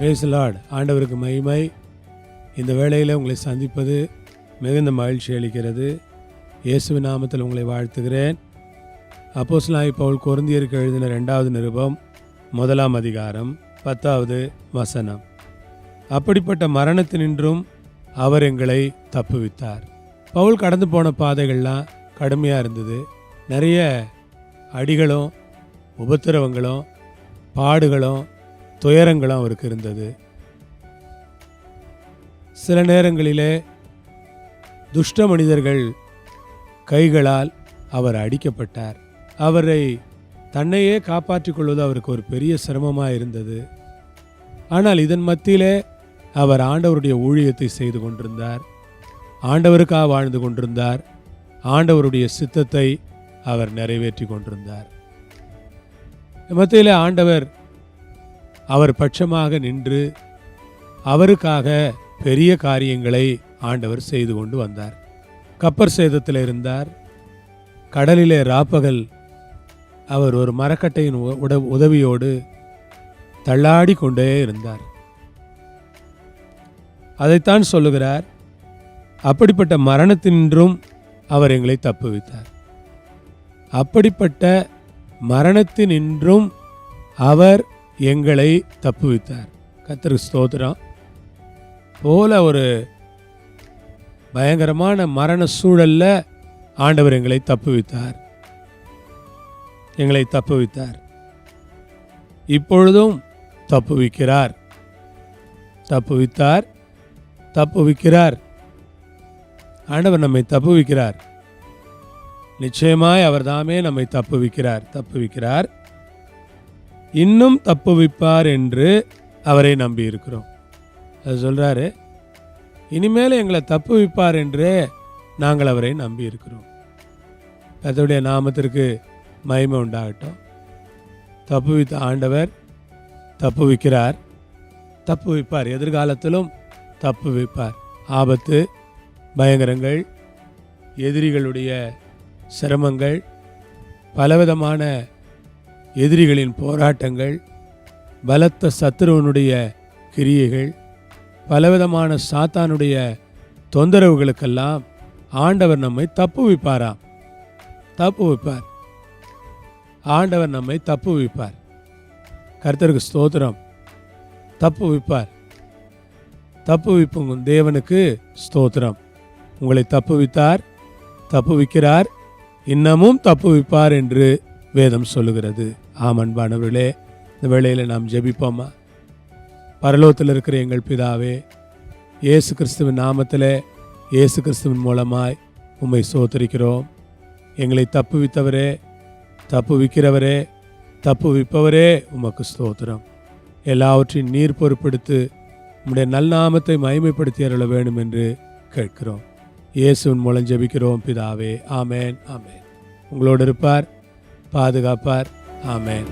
Praise ஆண்டவருக்கு மகிமை. இந்த வேளையில் உங்களை சந்திப்பது மிகுந்த மகிழ்ச்சி அளிக்கிறது. இயேசுவி நாமத்தில் உங்களை வாழ்த்துகிறேன். அப்போஸ்தலனாகிய பவுல் கொருந்தியருக்கு எழுதின ரெண்டாவது நிருபம் முதலாம் அதிகாரம் பத்தாவது வசனம். அப்படிப்பட்ட மரணத்தினின்றும் அவர் எங்களை தப்புவித்தார். பவுல் கடந்து போன பாதைகள்லாம் கடுமையாக இருந்தது. நிறைய அடிகளும் உபத்திரவங்களும் பாடுகளும் துயரங்களும் அவருக்கு இருந்தது. சில நேரங்களிலே துஷ்ட மனிதர்கள் கைகளால் அவர் அடிக்கப்பட்டார். அவரை தன்னையே காப்பாற்றிக் கொள்வது அவருக்கு ஒரு பெரிய சிரமமாக இருந்தது. ஆனால் இதன் மத்தியிலே அவர் ஆண்டவருடைய ஊழியத்தை செய்து கொண்டிருந்தார். ஆண்டவருக்காக வாழ்ந்து கொண்டிருந்தார். ஆண்டவருடைய சித்தத்தை அவர் நிறைவேற்றி கொண்டிருந்தார். மத்தியிலே ஆண்டவர் அவர் பட்சமாக நின்று அவருக்காக பெரிய காரியங்களை ஆண்டவர் செய்து கொண்டு வந்தார். கப்பர் சேதத்தில் இருந்தார். கடலிலே ராப்பகல் அவர் ஒரு மரக்கட்டையின் உ- உட உதவியோடு தள்ளாடி கொண்டே இருந்தார். அதைத்தான் சொல்லுகிறார் அப்படிப்பட்ட மரணத்தினின்றும் அவர் எங்களை தப்புவித்தார். அப்படிப்பட்ட மரணத்தினின்றும் அவர் எங்களை தப்புவித்தார். கர்த்தருக்கு ஸ்தோத்திரம். போல ஒரு பயங்கரமான மரண சூழல்ல ஆண்டவர் எங்களை தப்புவித்தார். எங்களை தப்புவித்தார். இப்பொழுதும் தப்புவிக்கிறார். தப்புவித்தார். தப்புவிக்கிறார். ஆண்டவர் நம்மை தப்புவிக்கிறார். நிச்சயமாய் அவர் தாமே நம்மை தப்புவிக்கிறார் தப்புவிக்கிறார். இன்னும் தப்புவிப்பார் என்று அவரை நம்பி இருக்கிறோம் அது சொல்கிறாரு இனிமேல் எங்களை தப்புவிப்பார் என்று நாங்கள் அவரை நம்பி இருக்கிறோம் கர்த்தருடைய நாமத்திற்கு மகிமை உண்டாகட்டும். தப்புவித்த ஆண்டவர் தப்புவிக்கிறார். தப்புவிப்பார். எதிர்காலத்திலும் தப்புவிப்பார். ஆபத்து பயங்கரங்கள் எதிரிகளுடைய சிரமங்கள் பலவிதமான எதிரிகளின் போராட்டங்கள் பலத்த சத்துருவனுடைய கிரியைகள் பலவிதமான சாத்தானுடைய தொந்தரவுகளுக்கெல்லாம் ஆண்டவர் நம்மை தப்புவிப்பாராம் தப்புவிப்பார் ஆண்டவர் நம்மை தப்புவிப்பார் கர்த்தருக்கு ஸ்தோத்திரம். தப்புவிப்பார் தப்புவிப்பும் தேவனுக்கு ஸ்தோத்திரம். உங்களை தப்புவித்தார் தப்புவிக்கிறார் இன்னமும் தப்புவிப்பார் என்று வேதம் சொல்லுகிறது. ஆம் அன்பானவர்களே இந்த வேளையில் நாம் ஜெபிப்போமா? பரலோகத்தில் இருக்கிற எங்கள் பிதாவே இயேசு கிறிஸ்துவின் நாமத்தில் இயேசு கிறிஸ்துவின் மூலமாய் உம்மை சோத்தரிக்கிறோம் எங்களை தப்புவித்தவரே தப்புவிக்கிறவரே தப்புவிப்பவரே உமக்கு ஸ்தோத்திரம். எல்லாவற்றையும் நீர் பொறுப்பெடுத்து உம்முடைய நல்நாமத்தை மகிமைப்படுத்தி அருள வேண்டும் என்று கேட்கிறோம். இயேசுவின் மூலம் ஜெபிக்கிறோம் பிதாவே. ஆமேன் ஆமேன். உங்களோடு இருப்பார் பாதுகாப்பார். ஆமேன்